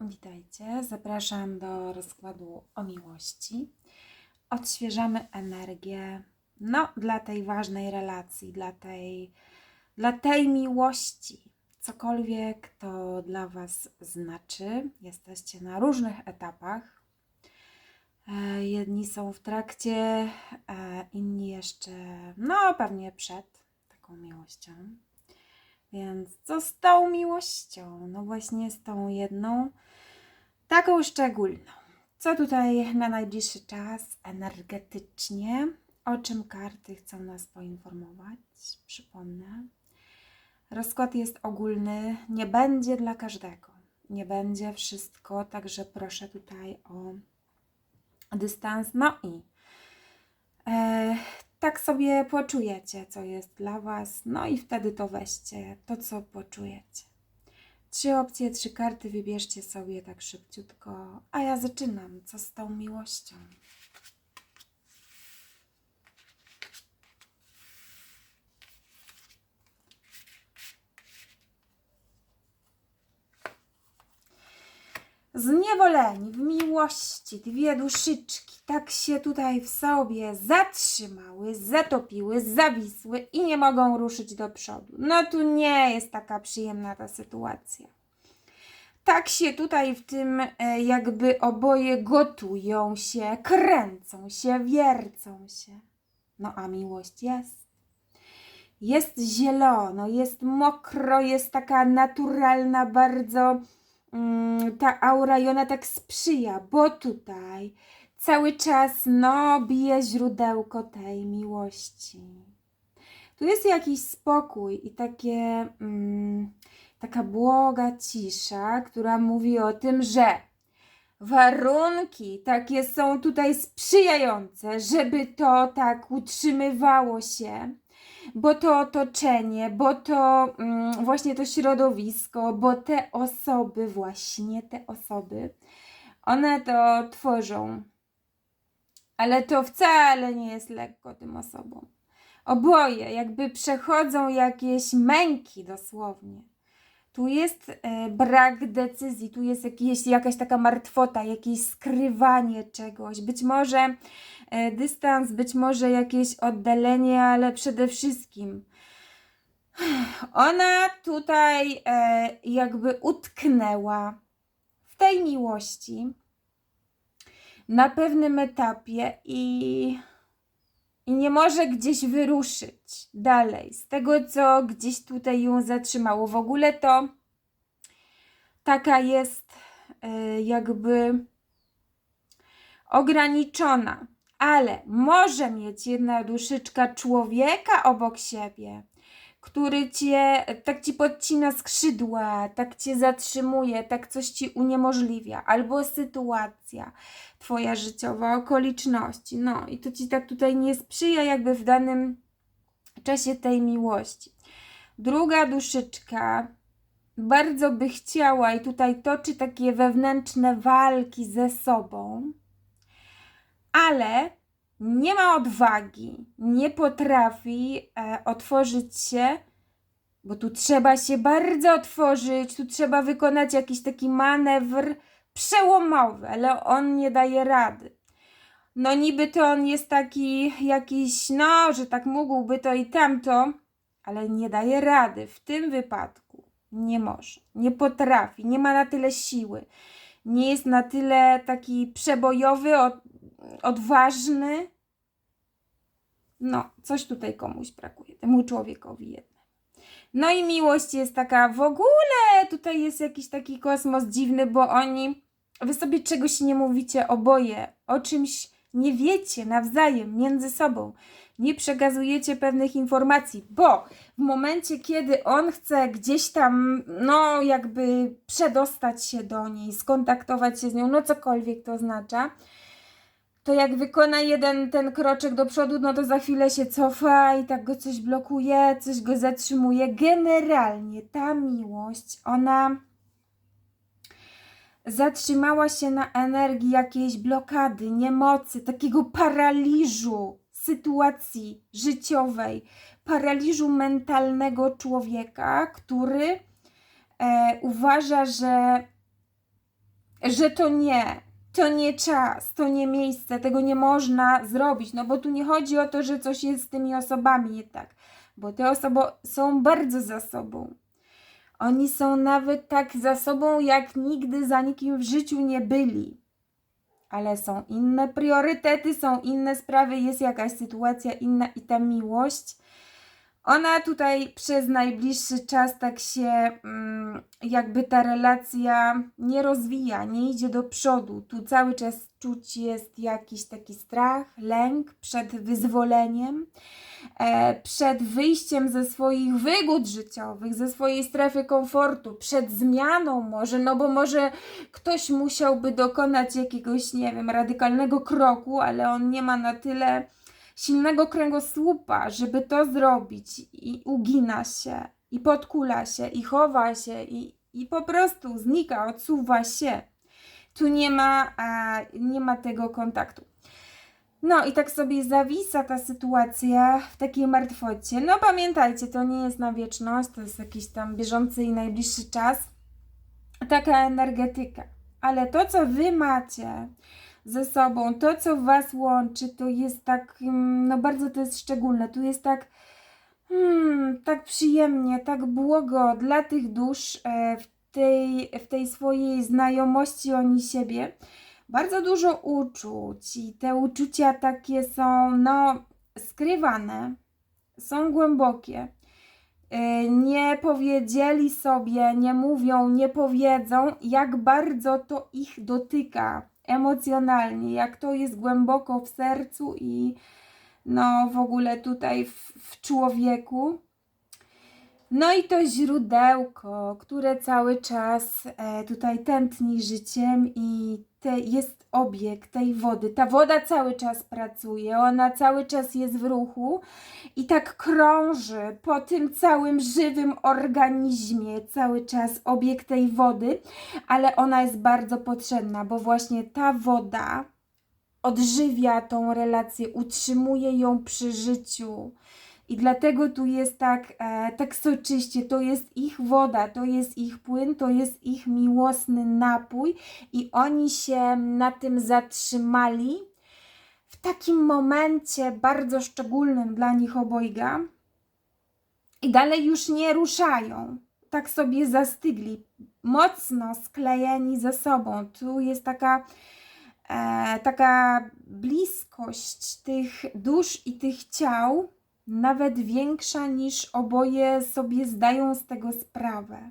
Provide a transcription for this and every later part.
Witajcie, zapraszam do rozkładu o miłości. Odświeżamy energię, no, dla tej ważnej relacji, dla tej, dla tej miłości. Cokolwiek to dla Was znaczy, jesteście na różnych etapach. E, Jedni są w trakcie, e, inni jeszcze, no, pewnie przed taką miłością. Więc co z tą miłością? No właśnie z tą jedną, taką szczególną. Co tutaj na najbliższy czas energetycznie? O czym karty chcą nas poinformować? Przypomnę. Rozkład jest ogólny, nie będzie dla każdego. Nie będzie wszystko, także proszę tutaj o dystans. No i e, tak sobie poczujecie, co jest dla Was, no i wtedy to weźcie, to co poczujecie. Trzy opcje, trzy karty wybierzcie sobie tak szybciutko, a ja zaczynam. Co z tą miłością? Zniewoleni w miłości dwie duszyczki tak się tutaj w sobie zatrzymały, zatopiły, zawisły i nie mogą ruszyć do przodu. No tu nie jest taka przyjemna ta sytuacja. Tak się tutaj w tym e, jakby oboje gotują się, kręcą się, wiercą się. No a miłość jest. Jest zielono, jest mokro, jest taka naturalna bardzo mm, ta aura i ona tak sprzyja, bo tutaj cały czas no bije źródełko tej miłości. Tu jest jakiś spokój i takie mm, taka błoga cisza, która mówi o tym, że warunki takie są tutaj sprzyjające, żeby to tak utrzymywało się bo to otoczenie, bo to mm, właśnie to środowisko, bo te osoby, właśnie te osoby, one to tworzą. Ale to wcale nie jest lekko tym osobom. Oboje jakby przechodzą jakieś męki dosłownie. Tu jest e, brak decyzji, tu jest jakieś, jakaś taka martwota, jakieś skrywanie czegoś. Być może e, dystans, być może jakieś oddalenie, ale przede wszystkim ona tutaj e, jakby utknęła w tej miłości na pewnym etapie i, i nie może gdzieś wyruszyć dalej. Z tego, co gdzieś tutaj ją zatrzymało. W ogóle to taka jest e, jakby ograniczona, ale może mieć jedna duszyczka człowieka obok siebie, który cię, tak ci podcina skrzydła, tak cię zatrzymuje, tak coś ci uniemożliwia, albo sytuacja twoja życiowa, okoliczności, no i to ci tak tutaj nie sprzyja jakby w danym czasie tej miłości. Druga duszyczka bardzo by chciała i tutaj toczy takie wewnętrzne walki ze sobą, ale nie ma odwagi, nie potrafi e, otworzyć się, bo tu trzeba się bardzo otworzyć, tu trzeba wykonać jakiś taki manewr przełomowy, ale on nie daje rady. No niby to on jest taki jakiś, no, że tak mógłby to i tamto, ale nie daje rady. W tym wypadku nie może, nie potrafi, nie ma na tyle siły, nie jest na tyle taki przebojowy, odważny. No, coś tutaj komuś brakuje, temu człowiekowi jednemu. No i miłość jest taka w ogóle, tutaj jest jakiś taki kosmos dziwny, bo oni, wy sobie czegoś nie mówicie oboje, o czymś nie wiecie nawzajem, między sobą. Nie przekazujecie pewnych informacji, bo w momencie, kiedy on chce gdzieś tam, no jakby przedostać się do niej, skontaktować się z nią, no cokolwiek to oznacza, to jak wykona jeden ten kroczek do przodu, no to za chwilę się cofa i tak go coś blokuje, coś go zatrzymuje. Generalnie ta miłość, ona zatrzymała się na energii jakiejś blokady, niemocy, takiego paraliżu sytuacji życiowej, paraliżu mentalnego człowieka, który e, uważa, że że to nie, to nie czas, to nie miejsce, tego nie można zrobić, no bo tu nie chodzi o to, że coś jest z tymi osobami nie tak, bo te osoby są bardzo za sobą. Oni są nawet tak za sobą, jak nigdy za nikim w życiu nie byli. Ale są inne priorytety, są inne sprawy, jest jakaś sytuacja inna i ta miłość. Ona tutaj przez najbliższy czas tak się, mm, jakby ta relacja nie rozwija, nie idzie do przodu. Tu cały czas czuć jest jakiś taki strach, lęk przed wyzwoleniem, e, przed wyjściem ze swoich wygód życiowych, ze swojej strefy komfortu, przed zmianą może, no bo może ktoś musiałby dokonać jakiegoś, nie wiem, radykalnego kroku, ale on nie ma na tyle silnego kręgosłupa, żeby to zrobić i ugina się, i podkula się, i chowa się, i, i po prostu znika, odsuwa się. Tu nie ma, e, nie ma tego kontaktu. No i tak sobie zawisa ta sytuacja w takiej martwocie. No pamiętajcie, to nie jest na wieczność, to jest jakiś tam bieżący i najbliższy czas. Taka energetyka. Ale to, co wy macie ze sobą, to, co was łączy, to jest tak, mm, no bardzo to jest szczególne. Tu jest tak, hmm, tak przyjemnie, tak błogo dla tych dusz e, w tej, w tej swojej znajomości oni siebie bardzo dużo uczuć i te uczucia takie są, no, skrywane, są głębokie. Y, Nie powiedzieli sobie, nie mówią, nie powiedzą, jak bardzo to ich dotyka emocjonalnie, jak to jest głęboko w sercu i no w ogóle tutaj w, w człowieku. No i to źródełko, które cały czas e, tutaj tętni życiem i te, jest obieg tej wody. Ta woda cały czas pracuje, ona cały czas jest w ruchu i tak krąży po tym całym żywym organizmie cały czas obieg tej wody, ale ona jest bardzo potrzebna, bo właśnie ta woda odżywia tą relację, utrzymuje ją przy życiu. I dlatego tu jest tak, e, tak soczyście. To jest ich woda, to jest ich płyn, to jest ich miłosny napój, i oni się na tym zatrzymali w takim momencie bardzo szczególnym dla nich obojga. I dalej już nie ruszają. Tak sobie zastygli, mocno sklejeni ze sobą. Tu jest taka e, taka bliskość tych dusz i tych ciał, nawet większa niż oboje sobie zdają z tego sprawę.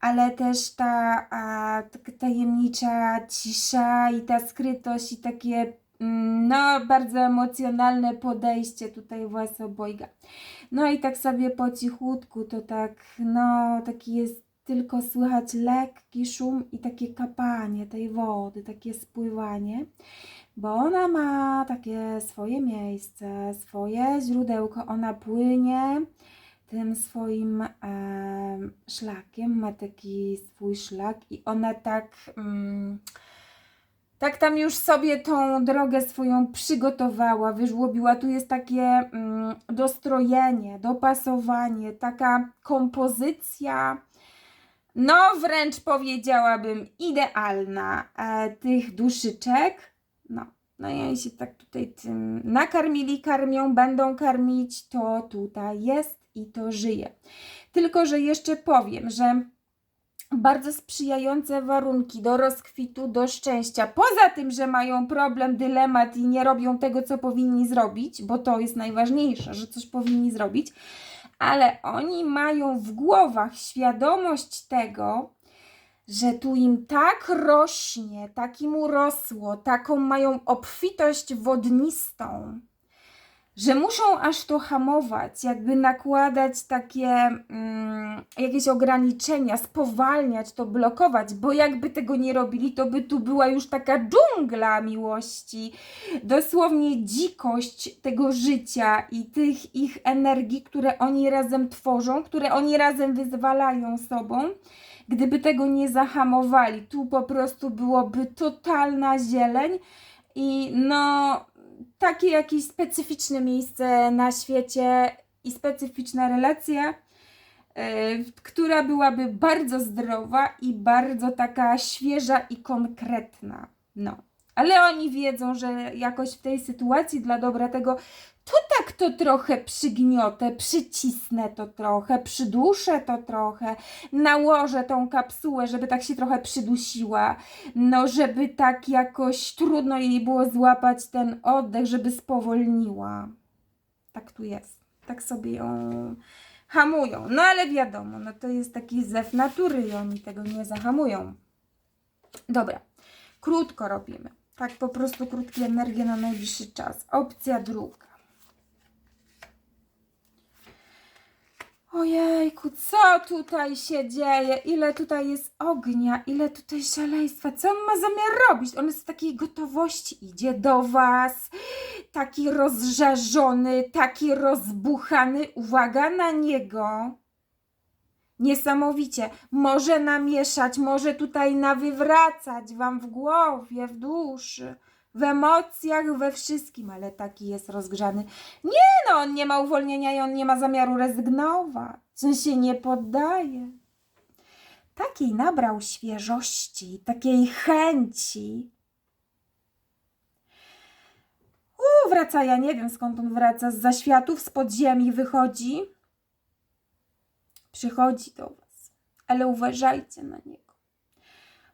Ale też ta, a, tajemnicza cisza i ta skrytość i takie mm, no, bardzo emocjonalne podejście tutaj was obojga. No i tak sobie po cichutku to tak, no, taki jest tylko słychać lekki szum i takie kapanie tej wody, takie spływanie, bo ona ma takie swoje miejsce, swoje źródełko, ona płynie tym swoim em, szlakiem, ma taki swój szlak i ona tak, mm, tak tam już sobie tą drogę swoją przygotowała, wyżłobiła. Tu jest takie mm, dostrojenie, dopasowanie, taka kompozycja no wręcz powiedziałabym idealna e, tych duszyczek. No, no i oni się tak tutaj tym nakarmili, karmią, będą karmić, to tutaj jest i to żyje. Tylko, że jeszcze powiem, że bardzo sprzyjające warunki do rozkwitu, do szczęścia. Poza tym, że mają problem, dylemat i nie robią tego, co powinni zrobić, bo to jest najważniejsze, że coś powinni zrobić, ale oni mają w głowach świadomość tego, że tu im tak rośnie, tak im urosło, taką mają obfitość wodnistą, że muszą aż to hamować, jakby nakładać takie mm, jakieś ograniczenia, spowalniać to, blokować, bo jakby tego nie robili, to by tu była już taka dżungla miłości, dosłownie dzikość tego życia i tych ich energii, które oni razem tworzą, które oni razem wyzwalają sobą. Gdyby tego nie zahamowali, tu po prostu byłoby totalna zieleń i no takie jakieś specyficzne miejsce na świecie i specyficzna relacja e, która byłaby bardzo zdrowa i bardzo taka świeża i konkretna. No. Ale oni wiedzą, że jakoś w tej sytuacji dla dobra tego to tak to trochę przygniotę, przycisnę to trochę, przyduszę to trochę, nałożę tą kapsułę, żeby tak się trochę przydusiła, no żeby tak jakoś trudno jej było złapać ten oddech, żeby spowolniła. Tak tu jest. Tak sobie ją hamują. No ale wiadomo, no to jest taki zew natury i oni tego nie zahamują. Dobra, krótko robimy. Tak po prostu krótkie energie na najbliższy czas. Opcja druga. Ojejku, co tutaj się dzieje? Ile tutaj jest ognia, ile tutaj szaleństwa. Co on ma zamiar robić? On jest takiej gotowości, idzie do was, taki rozżarzony, taki rozbuchany. Uwaga na niego. Niesamowicie. Może namieszać, może tutaj nawywracać wam w głowie, w duszy, w emocjach, we wszystkim, ale taki jest rozgrzany. Nie no, on nie ma uwolnienia i on nie ma zamiaru rezygnować. On się nie poddaje. Takiej nabrał świeżości, takiej chęci. U, wraca, ja nie wiem skąd on wraca, z zaświatów, z podziemi wychodzi. Przychodzi do was, ale uważajcie na niego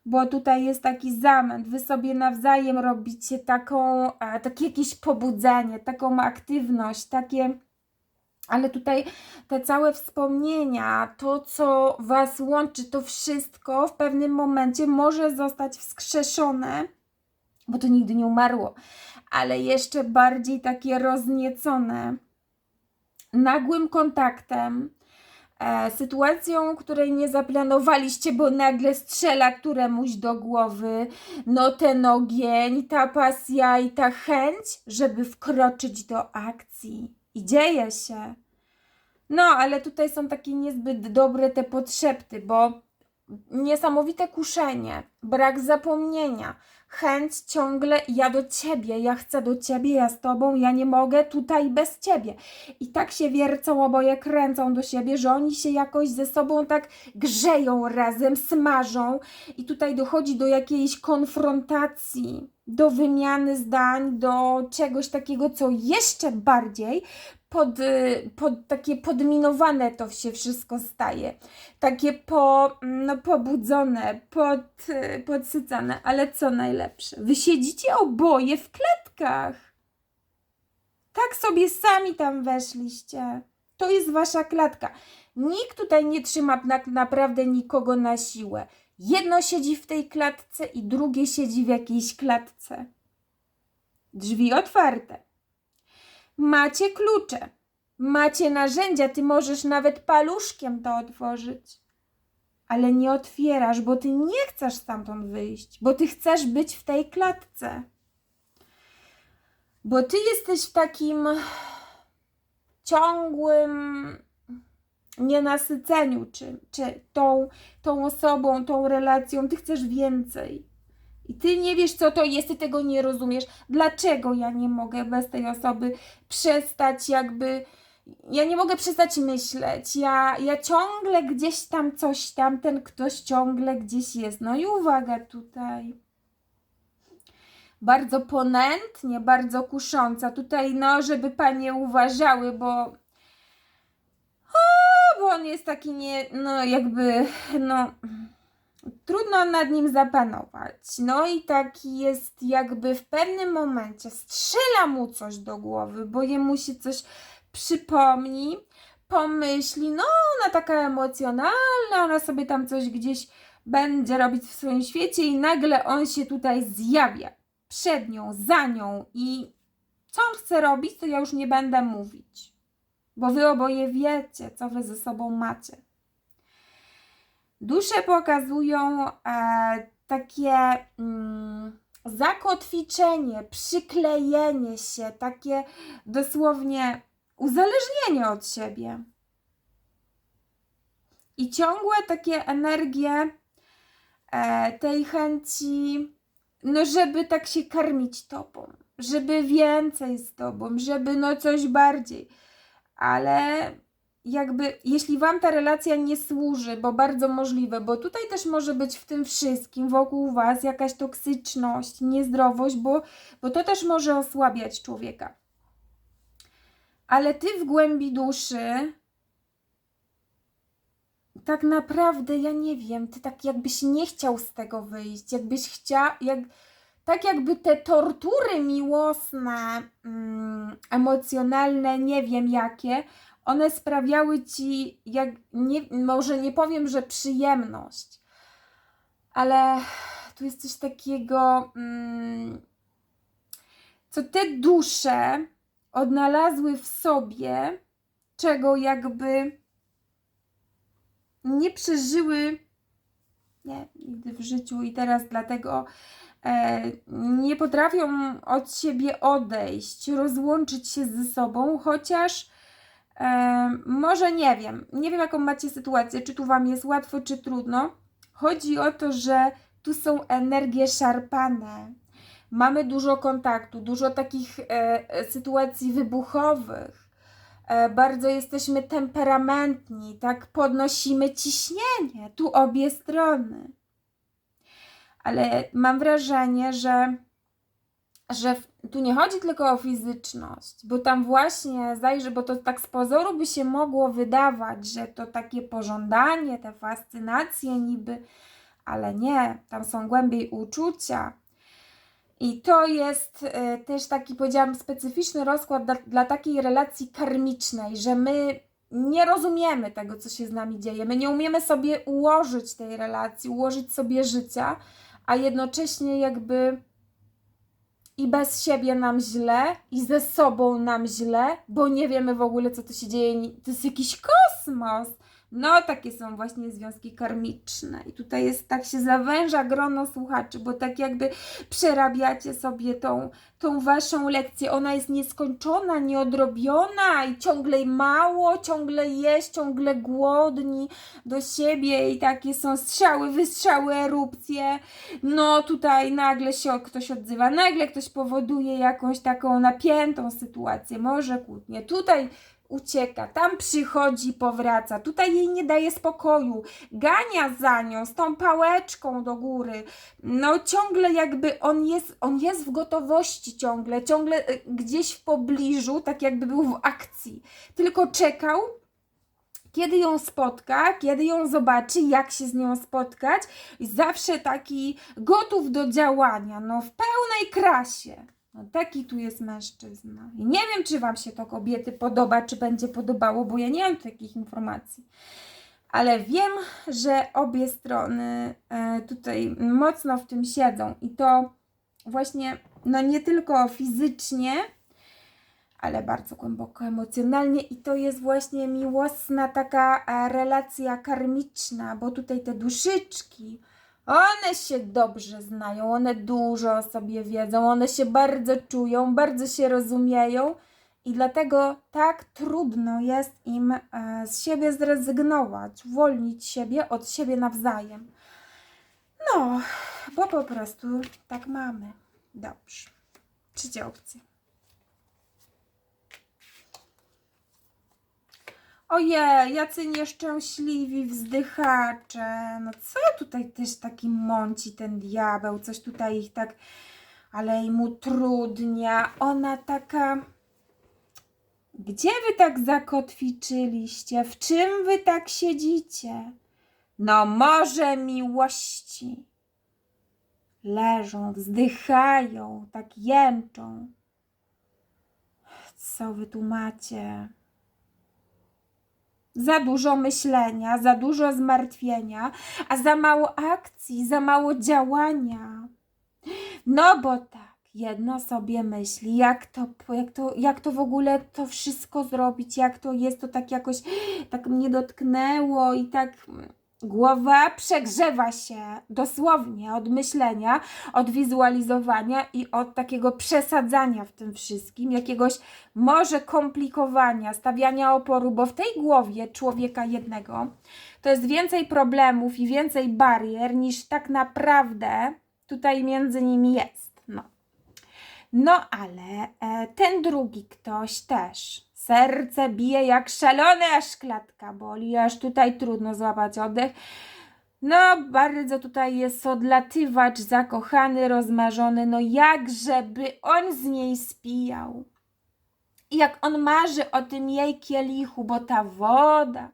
bo tutaj jest taki zamęt. Wy sobie nawzajem robicie taką, a, takie jakieś pobudzenie, taką aktywność, takie. Ale tutaj te całe wspomnienia, to co Was łączy, to wszystko w pewnym momencie może zostać wskrzeszone, bo to nigdy nie umarło, ale jeszcze bardziej takie rozniecone nagłym kontaktem, e, sytuacją, której nie zaplanowaliście, bo nagle strzela któremuś do głowy, no ten ogień, ta pasja i ta chęć, żeby wkroczyć do akcji. I dzieje się. No, ale tutaj są takie niezbyt dobre te podszepty, bo niesamowite kuszenie, brak zapomnienia, chęć ciągle ja do ciebie, ja chcę do ciebie, ja z tobą, ja nie mogę tutaj bez ciebie. I tak się wiercą oboje, kręcą do siebie, że oni się jakoś ze sobą tak grzeją razem, smażą i tutaj dochodzi do jakiejś konfrontacji, do wymiany zdań, do czegoś takiego, co jeszcze bardziej pod, y, pod, takie podminowane to się wszystko staje. Takie po, no, pobudzone, pod, y, podsycane. Ale co najlepsze? Wy siedzicie oboje w kletkach. Tak sobie sami tam weszliście. To jest wasza klatka. Nikt tutaj nie trzyma tak naprawdę nikogo na siłę. Jedno siedzi w tej klatce i drugie siedzi w jakiejś klatce. Drzwi otwarte. Macie klucze, macie narzędzia, ty możesz nawet paluszkiem to otworzyć. Ale nie otwierasz, bo ty nie chcesz stamtąd wyjść, bo ty chcesz być w tej klatce. Bo ty jesteś w takim ciągłym nienasyceniu, czy, czy tą, tą osobą, tą relacją, ty chcesz więcej. I ty nie wiesz, co to jest, ty tego nie rozumiesz. Dlaczego ja nie mogę bez tej osoby przestać jakby. Ja nie mogę przestać myśleć. Ja, ja ciągle gdzieś tam coś tam, ten ktoś ciągle gdzieś jest. No i uwaga tutaj. Bardzo ponętnie, bardzo kusząca. Tutaj, no, żeby panie uważały, bo. O, bo on jest taki nie. No, jakby. No trudno nad nim zapanować. No i taki jest jakby w pewnym momencie strzela mu coś do głowy, bo jemu się coś przypomni, pomyśli, no ona taka emocjonalna, ona sobie tam coś gdzieś będzie robić w swoim świecie i nagle on się tutaj zjawia przed nią, za nią i co on chce robić, to ja już nie będę mówić, bo wy oboje wiecie, co wy ze sobą macie. Dusze pokazują e, takie mm, zakotwiczenie, przyklejenie się, takie dosłownie uzależnienie od siebie. I ciągłe takie energie e, tej chęci, no żeby tak się karmić tobą, żeby więcej z tobą, żeby no coś bardziej. Ale jakby, jeśli Wam ta relacja nie służy, bo bardzo możliwe, bo tutaj też może być w tym wszystkim wokół Was jakaś toksyczność, niezdrowość, bo, bo to też może osłabiać człowieka. Ale Ty w głębi duszy tak naprawdę, ja nie wiem, Ty tak jakbyś nie chciał z tego wyjść, jakbyś chciał, jak, tak jakby te tortury miłosne, mm, emocjonalne, nie wiem jakie, one sprawiały ci, jak, nie, może nie powiem, że przyjemność, ale tu jest coś takiego, mm, co te dusze odnalazły w sobie, czego jakby nie przeżyły nie, nigdy w życiu i teraz dlatego nie potrafią od siebie odejść, rozłączyć się ze sobą, chociaż e, może nie wiem, nie wiem jaką macie sytuację, czy tu Wam jest łatwo, czy trudno. Chodzi o to, że tu są energie szarpane. Mamy dużo kontaktu, dużo takich e, e, sytuacji wybuchowych. E, bardzo jesteśmy temperamentni, tak podnosimy ciśnienie, tu obie strony. Ale mam wrażenie, że, że tu nie chodzi tylko o fizyczność, bo tam właśnie zajrzy, bo to tak z pozoru by się mogło wydawać, że to takie pożądanie, te fascynacje niby, ale nie, tam są głębiej uczucia. I to jest e, też taki, powiedziałam, specyficzny rozkład dla, dla takiej relacji karmicznej, że my nie rozumiemy tego, co się z nami dzieje. My nie umiemy sobie ułożyć tej relacji, ułożyć sobie życia, a jednocześnie jakby i bez siebie nam źle, i ze sobą nam źle, bo nie wiemy w ogóle, co tu się dzieje. To jest jakiś kosmos. No, takie są właśnie związki karmiczne. I tutaj jest, tak się zawęża grono słuchaczy, bo tak jakby przerabiacie sobie tą, tą waszą lekcję. Ona jest nieskończona, nieodrobiona i ciągle mało, ciągle jest, ciągle głodni do siebie i takie są strzały, wystrzały, erupcje. No tutaj nagle się ktoś odzywa, nagle ktoś powoduje jakąś taką napiętą sytuację, może kłótnię. Tutaj ucieka, tam przychodzi, powraca, tutaj jej nie daje spokoju, gania za nią z tą pałeczką do góry. No ciągle jakby on jest, on jest w gotowości ciągle, ciągle y, gdzieś w pobliżu, tak jakby był w akcji. Tylko czekał, kiedy ją spotka, kiedy ją zobaczy, jak się z nią spotkać zawsze taki gotów do działania, no w pełnej krasie. No taki tu jest mężczyzna. I nie wiem, czy Wam się to kobiety podoba, czy będzie podobało, bo ja nie mam takich informacji. Ale wiem, że obie strony e, tutaj mocno w tym siedzą i to właśnie, no nie tylko fizycznie, ale bardzo głęboko emocjonalnie i to jest właśnie miłosna taka e, relacja karmiczna, bo tutaj te duszyczki, one się dobrze znają, one dużo o sobie wiedzą, one się bardzo czują, bardzo się rozumieją i dlatego tak trudno jest im e, z siebie zrezygnować, uwolnić siebie od siebie nawzajem. No, bo po prostu tak mamy. Dobrze. Trzecia opcja. Ojej, jacy nieszczęśliwi wzdychacze. No co tutaj też taki mąci ten diabeł? Coś tutaj ich tak, ale im utrudnia. Ona taka... Gdzie wy tak zakotwiczyliście? W czym wy tak siedzicie? No morze miłości. Leżą, wzdychają, tak jęczą. Co wy tu macie? Za dużo myślenia, za dużo zmartwienia, a za mało akcji, za mało działania. No bo tak, jedno sobie myśli, jak to, jak to, jak to w ogóle to wszystko zrobić, jak to jest, to tak jakoś tak mnie dotknęło i tak głowa przegrzewa się dosłownie od myślenia, od wizualizowania i od takiego przesadzania w tym wszystkim, jakiegoś może komplikowania, stawiania oporu, bo w tej głowie człowieka jednego to jest więcej problemów i więcej barier niż tak naprawdę tutaj między nimi jest. No. No ale e, ten drugi ktoś też Serce bije jak szalone, aż klatka boli, aż tutaj trudno złapać oddech. No, bardzo tutaj jest odlatywacz zakochany, rozmarzony. No, jak żeby on z niej spijał. Jak on marzy o tym jej kielichu, bo ta woda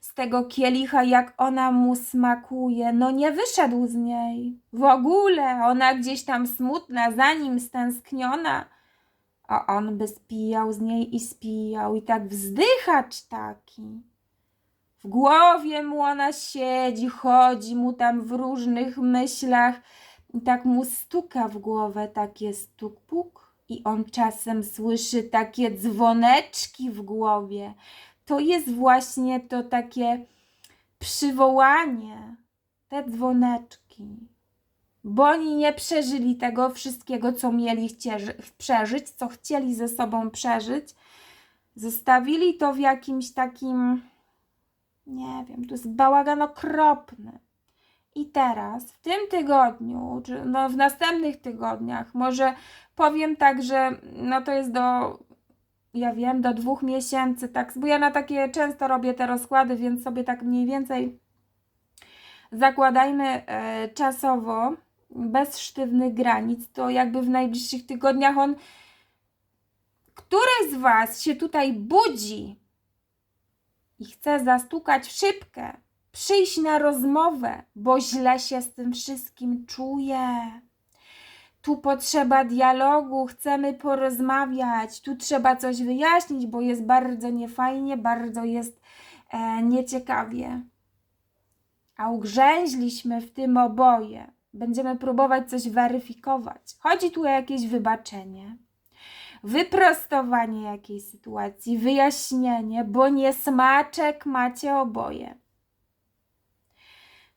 z tego kielicha, jak ona mu smakuje, no nie wyszedł z niej. W ogóle ona gdzieś tam smutna, za nim stęskniona. A on by spijał z niej i spijał, i tak wzdychacz taki. W głowie mu ona siedzi, chodzi mu tam w różnych myślach i tak mu stuka w głowę takie stuk-puk i on czasem słyszy takie dzwoneczki w głowie. To jest właśnie to takie przywołanie, te dzwoneczki. Bo oni nie przeżyli tego wszystkiego, co mieli przeżyć, co chcieli ze sobą przeżyć. Zostawili to w jakimś takim nie wiem, to jest bałagan okropny. I teraz, w tym tygodniu, czy no w następnych tygodniach, może powiem tak, że no to jest do, ja wiem, do dwóch miesięcy, tak, bo ja na takie często robię te rozkłady, więc sobie tak mniej więcej zakładajmy e, czasowo, bez sztywnych granic, to jakby w najbliższych tygodniach on, któryś z Was się tutaj budzi i chce zastukać w szybkę, przyjść na rozmowę, bo źle się z tym wszystkim czuje. Tu potrzeba dialogu, chcemy porozmawiać, tu trzeba coś wyjaśnić, bo jest bardzo niefajnie, bardzo jest e, nieciekawie. A ugrzęźliśmy w tym oboje. Będziemy próbować coś weryfikować. Chodzi tu o jakieś wybaczenie wyprostowanie jakiejś sytuacji, wyjaśnienie, bo niesmaczek macie oboje.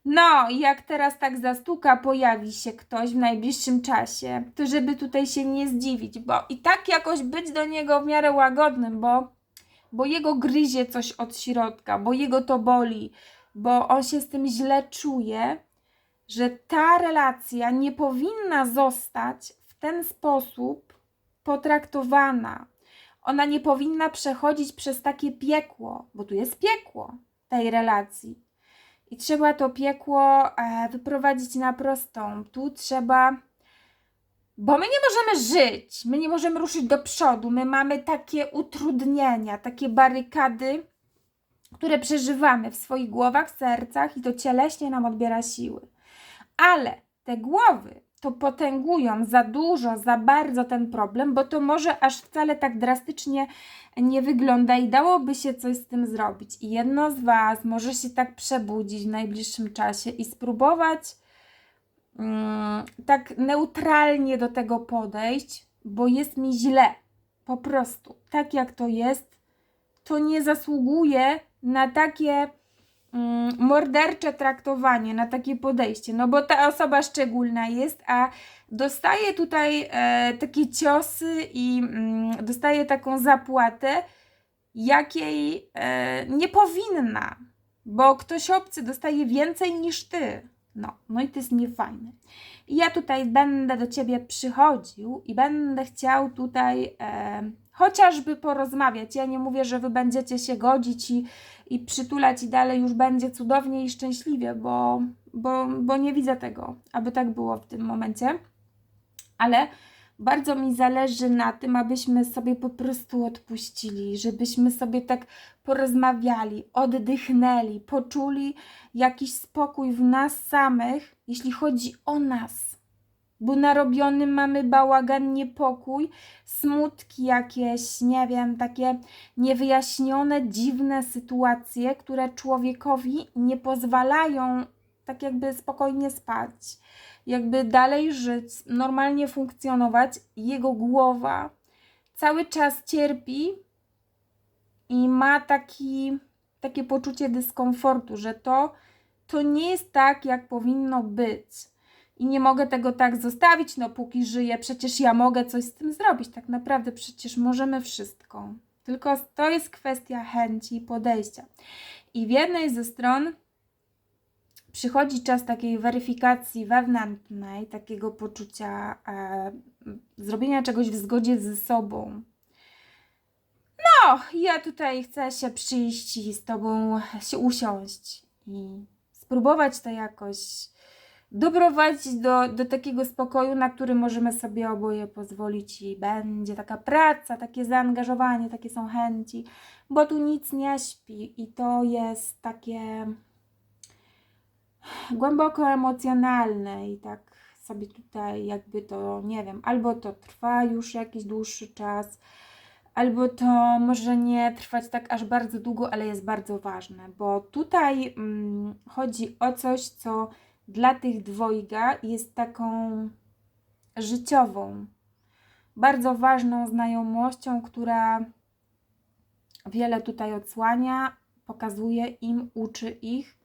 No, jak teraz tak zastuka, pojawi się ktoś w najbliższym czasie, to żeby tutaj się nie zdziwić, bo i tak jakoś być do niego w miarę łagodnym, bo, bo jego gryzie coś od środka, bo jego to boli, bo on się z tym źle czuje, że ta relacja nie powinna zostać w ten sposób potraktowana. Ona nie powinna przechodzić przez takie piekło, bo tu jest piekło tej relacji. I trzeba to piekło e, wyprowadzić na prostą. Tu trzeba. Bo my nie możemy żyć, my nie możemy ruszyć do przodu, my mamy takie utrudnienia, takie barykady, które przeżywamy w swoich głowach, sercach i to cieleśnie nam odbiera siły. Ale te głowy to potęgują za dużo, za bardzo ten problem, bo to może aż wcale tak drastycznie nie wygląda i dałoby się coś z tym zrobić. I jedno z Was może się tak przebudzić w najbliższym czasie i spróbować mm, tak neutralnie do tego podejść, bo jest mi źle. Po prostu, tak jak to jest, to nie zasługuje na takie mordercze traktowanie, na takie podejście, no bo ta osoba szczególna jest, a dostaje tutaj e, takie ciosy i mm, dostaje taką zapłatę, jakiej e, nie powinna, bo ktoś obcy dostaje więcej niż ty. No, no i to jest niefajne. I ja tutaj będę do ciebie przychodził i będę chciał tutaj e, chociażby porozmawiać. Ja nie mówię, że wy będziecie się godzić i, i przytulać i dalej już będzie cudownie i szczęśliwie, bo, bo, bo nie widzę tego, aby tak było w tym momencie. Ale bardzo mi zależy na tym, abyśmy sobie po prostu odpuścili, żebyśmy sobie tak porozmawiali, oddychnęli, poczuli jakiś spokój w nas samych, jeśli chodzi o nas. Bo narobiony mamy bałagan, niepokój, smutki jakieś, nie wiem, takie niewyjaśnione, dziwne sytuacje, które człowiekowi nie pozwalają tak jakby spokojnie spać, jakby dalej żyć, normalnie funkcjonować. Jego głowa cały czas cierpi i ma taki, takie poczucie dyskomfortu, że to, to nie jest tak, jak powinno być. I nie mogę tego tak zostawić, no póki żyję, przecież ja mogę coś z tym zrobić. Tak naprawdę przecież możemy wszystko. Tylko to jest kwestia chęci i podejścia. I w jednej ze stron przychodzi czas takiej weryfikacji wewnętrznej, takiego poczucia e, zrobienia czegoś w zgodzie ze sobą. No, ja tutaj chcę się przyjść i z Tobą się usiąść i spróbować to jakoś doprowadzić do, do takiego spokoju, na który możemy sobie oboje pozwolić i będzie taka praca, takie zaangażowanie, takie są chęci, bo tu nic nie śpi i to jest takie głęboko emocjonalne i tak sobie tutaj jakby to, nie wiem, albo to trwa już jakiś dłuższy czas, albo to może nie trwać tak aż bardzo długo, ale jest bardzo ważne, bo tutaj mm, chodzi o coś, co dla tych dwojga jest taką życiową, bardzo ważną znajomością, która wiele tutaj odsłania, pokazuje im, uczy ich.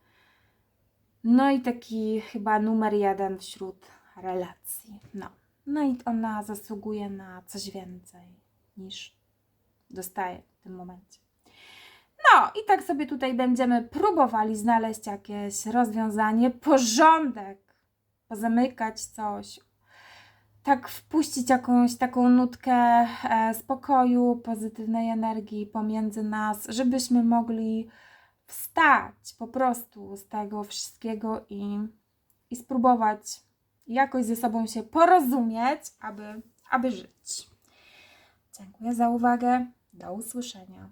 No i taki chyba numer jeden wśród relacji. No. No i ona zasługuje na coś więcej niż dostaje w tym momencie. No i tak sobie tutaj będziemy próbowali znaleźć jakieś rozwiązanie, porządek, pozamykać coś, tak wpuścić jakąś taką nutkę e, spokoju, pozytywnej energii pomiędzy nas, żebyśmy mogli wstać po prostu z tego wszystkiego i, i spróbować jakoś ze sobą się porozumieć, aby, aby żyć. Dziękuję za uwagę. Do usłyszenia.